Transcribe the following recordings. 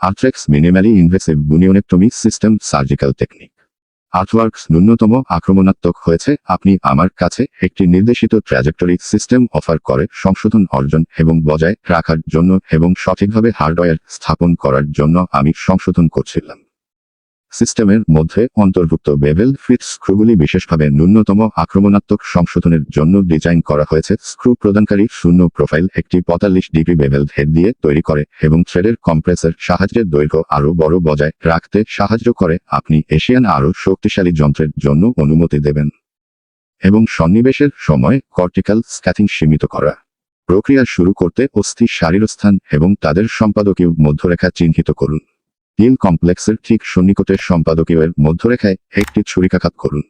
Arthrex minimally invasive bunionectomy system surgical technique. আর্থওয়ার্কস ন্যূনতম আক্রমণাত্মক হয়েছে, আপনি আমার কাছে একটি নির্দেশিত ট্র্যাজেক্টরি সিস্টেম অফার করে সংশোধন অর্জন এবং বজায় রাখার জন্য এবং সঠিকভাবে হার্ডওয়্যার স্থাপন করার জন্য আমি সংশোধন করছিলাম। সিস্টেমের মধ্যে অন্তর্ভুক্ত বেভেল ফিট স্ক্রুগুলি বিশেষভাবে ন্যূনতম আক্রমণাত্মক সংশোধনের জন্য ডিজাইন করা হয়েছে। স্ক্রু প্রদানকারী শূন্য প্রোফাইল একটি পঁয়তাল্লিশ ডিগ্রি বেভেল হেড দিয়ে তৈরি করে এবং থ্রেডের কম্প্রেসের সাহায্যে দৈর্ঘ্য আরও বড় বজায় রাখতে সাহায্য করে। আপনি এশিয়ান আরও শক্তিশালী যন্ত্রের জন্য অনুমতি দেবেন এবং সন্নিবেশের সময় কর্টিক্যাল স্ক্যাথিং সীমিত করা। প্রক্রিয়া শুরু করতে অস্থি শারীরস্থান এবং তাদের সম্পাদকীয় মধ্যরেখা চিহ্নিত করুন। হিল কমপ্লেক্সের ঠিক সন্নিকটের সম্পাদকীয় এর মধ্যরেখায় একটি ছুরিকাঘাত করুন।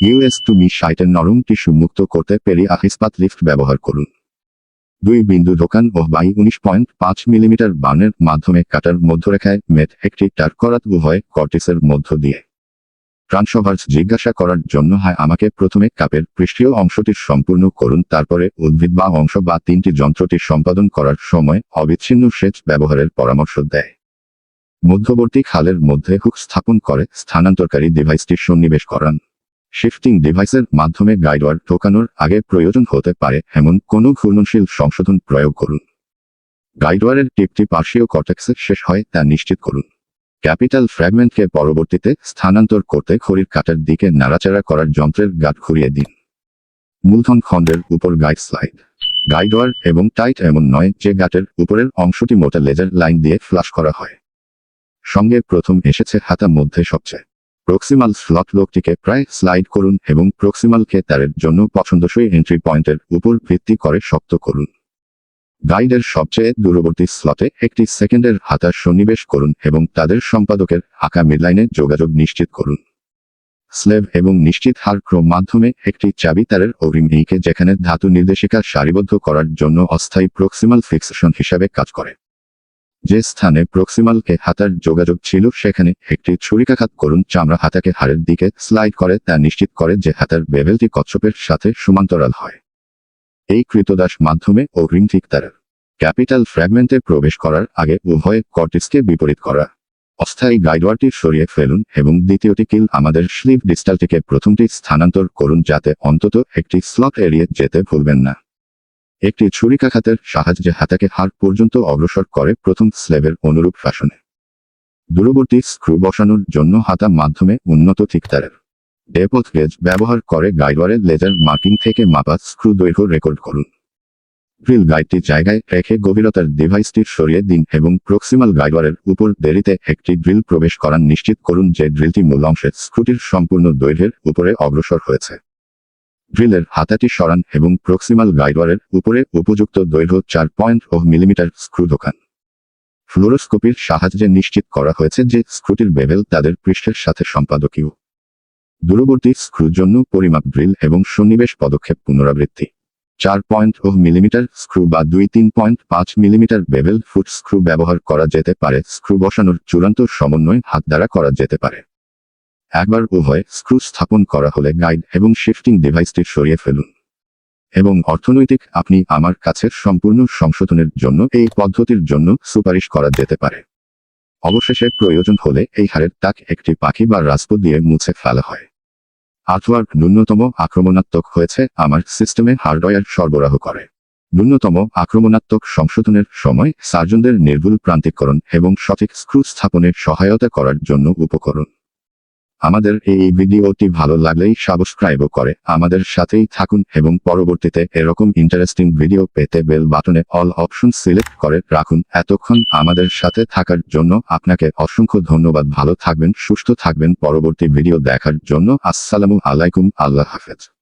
ইউএস টুমি সাইটের নরম টিস্যু মুক্ত করতে পেরি আহিসপাত লিফট ব্যবহার করুন। দুই বিন্দু দোকান ও বাই উনিশ পয়েন্ট পাঁচ মিলিমিটার বানের মাধ্যমে কাটার মধ্যরেখায় মেথ একটি টার করাত উভয় কর্টিসের মধ্য দিয়ে। ট্রান্সভার্স জিজ্ঞাসা করার জন্য হয় আমাকে প্রথমে কাপের পৃষ্ঠীয় অংশটি সম্পূর্ণ করুন, তারপরে উদ্ভিদ বা অংশ বা তিনটি যন্ত্রটি সম্পাদন করার সময় অবিচ্ছিন্ন সেচ ব্যবহারের পরামর্শ দেয়। মধ্যবর্তী খালের মধ্যে হুক স্থাপন করে স্থানান্তরকারী ডিভাইসটি সন্নিবেশ করান। শিফটিং ডিভাইসের মাধ্যমে গাইডওয়ার ঢোকানোর আগে প্রয়োজন হতে পারে এমন কোনো ঘূর্ণনশীল সংশোধন প্রয়োগ করুন। গাইডওয়ারের টিপটি পার্শ্বীয় কর্টেক্সে শেষ হয় তা নিশ্চিত করুন। ক্যাপিটাল ফ্র্যাগমেন্টকে পরবর্তীতে স্থানান্তর করতে খড়ির কাটার দিকে নাড়াচাড়া করার যন্ত্রের গাট ঘুরিয়ে দিন। মূলধন খণ্ডের উপর গাইড স্লাইড গাইডওয়ার এবং টাইট এমন নয় যে গাটের উপরের অংশটি মোটা লেজার লাইন দিয়ে ফ্লাশ করা হয়। সঙ্গে প্রথম এসেছে হাতা মধ্যে সবচেয়ে। প্রক্সিমাল স্লট লোকটিকে প্রায় স্লাইড করুন এবং প্রক্সিমালকে তারের জন্য পছন্দসই এন্ট্রি পয়েন্টের উপর ভিত্তি করে শক্ত করুন। গাইডের সবচেয়ে দূরবর্তী স্লটে একটি সেকেন্ডের হাতার সন্নিবেশ করুন এবং তাদের সম্পাদকের আঁকা মিডলাইনে যোগাযোগ নিশ্চিত করুন। স্লেভ এবং নিশ্চিত হার ক্রম মাধ্যমে একটি চাবি তারের অগ্রিম যেখানে ধাতু নির্দেশিকা সারিবদ্ধ করার জন্য অস্থায়ী প্রক্সিমাল ফিক্সেশন হিসাবে কাজ করে। যে স্থানে প্রক্সিমালকে হাতার যোগাযোগ ছিল, সেখানে একটি ছুরিকাঘাত করুন চামড়া হাতাকে হাড়ের দিকে স্লাইড করে, তা নিশ্চিত করে যে হাতার বেভেলটি কচ্ছপের সাথে সমান্তরাল হয়। এই কৃতদাস মাধ্যমে ও রিং ঠিক তারের ক্যাপিটাল ফ্র্যাগমেন্টে প্রবেশ করার আগে উভয়ে কর্টিসকে বিপরীত করা। অস্থায়ী গাইডওয়ারটি সরিয়ে ফেলুন এবং দ্বিতীয়টি কিল আমাদের স্লিভ ডিস্টালটিকে প্রথমটি স্থানান্তর করুন, যাতে অন্তত একটি স্লট এড়িয়ে যেতে ভুলবেন না। একটি ছুরিকাঘাতের সাহায্যে হাতাকে হাড় পর্যন্ত অগ্রসর করে প্রথম স্লেভের অনুরূপ ফ্যাশনে। দূরবর্তী স্ক্রু বসানোর জন্য হাতা মাধ্যমে উন্নত ঠিকতারের ডেপথ গেজ ব্যবহার করে গাইডওয়ারের লেজার মার্কিং থেকে মাপা স্ক্রু দৈর্ঘ্য রেকর্ড করুন। ড্রিল গাইডটি জায়গায় রেখে গভীরতার ডিভাইসটি সরিয়ে দিন এবং প্রক্সিমাল গাইডওয়ারের উপর দেরিতে একটি ড্রিল প্রবেশ করান নিশ্চিত করুন যে ড্রিলটি মূল অংশে স্ক্রুটির সম্পূর্ণ দৈর্ঘ্যের উপরে অগ্রসর হয়েছে। ড্রিলের হাতাটি সরান এবং প্রক্সিমাল গাইডওয়ারের উপরে উপযুক্ত দৈর্ঘ্য চার পয়েন্ট ও মিলিমিটার স্ক্রু ঢোকান। ফ্লোরোস্কোপির সাহায্যে নিশ্চিত করা হয়েছে যে স্ক্রুটির বেভেল তাদের পৃষ্ঠের সাথে সম্পাদকীয়। দূরবর্তী স্ক্রুর জন্য পরিমাপ ড্রিল এবং সন্নিবেশ পদক্ষেপ পুনরাবৃত্তি। চার পয়েন্ট ও মিলিমিটার স্ক্রু বা দুই তিন পয়েন্ট পাঁচ মিলিমিটার বেভেল ফুট স্ক্রু ব্যবহার করা যেতে পারে। স্ক্রু বসানোর চূড়ান্ত সমন্বয় হাত দ্বারা করা যেতে পারে। একবার উভয় স্ক্রু স্থাপন করা হলে গাইড এবং শিফটিং ডিভাইসটি সরিয়ে ফেলুন। এবং অর্থনৈতিক আপনি আমার কাছে সম্পূর্ণ সংশোধনের জন্য এই পদ্ধতির জন্য সুপারিশ করা যেতে পারে। অবশেষে প্রয়োজন হলে এই হারের তাক একটি পাখি বা রাজপথ দিয়ে মুছে ফেলা হয়। আর্টওয়ার্ক ন্যূনতম আক্রমণাত্মক হয়েছে আমার সিস্টেমে হার্ডওয়্যার সরবরাহ করে। ন্যূনতম আক্রমণাত্মক সংশোধনের সময় সার্জনদের নির্ভুল প্রান্তিকরণ এবং সঠিক স্ক্রু স্থাপনে সহায়তা করার জন্য উপকরণ। আমাদের এই ভিডিওটি ভালো লাগলেই সাবস্ক্রাইবও করে আমাদের সাথেই থাকুন এবং পরবর্তীতে এরকম ইন্টারেস্টিং ভিডিও পেতে বেল বাটনে অল অপশন সিলেক্ট করে রাখুন। এতক্ষণ আমাদের সাথে থাকার জন্য আপনাকে অসংখ্য ধন্যবাদ। ভালো থাকবেন, সুস্থ থাকবেন। পরবর্তী ভিডিও দেখার জন্য আসসালামু আলাইকুম। আল্লাহ হাফেজ।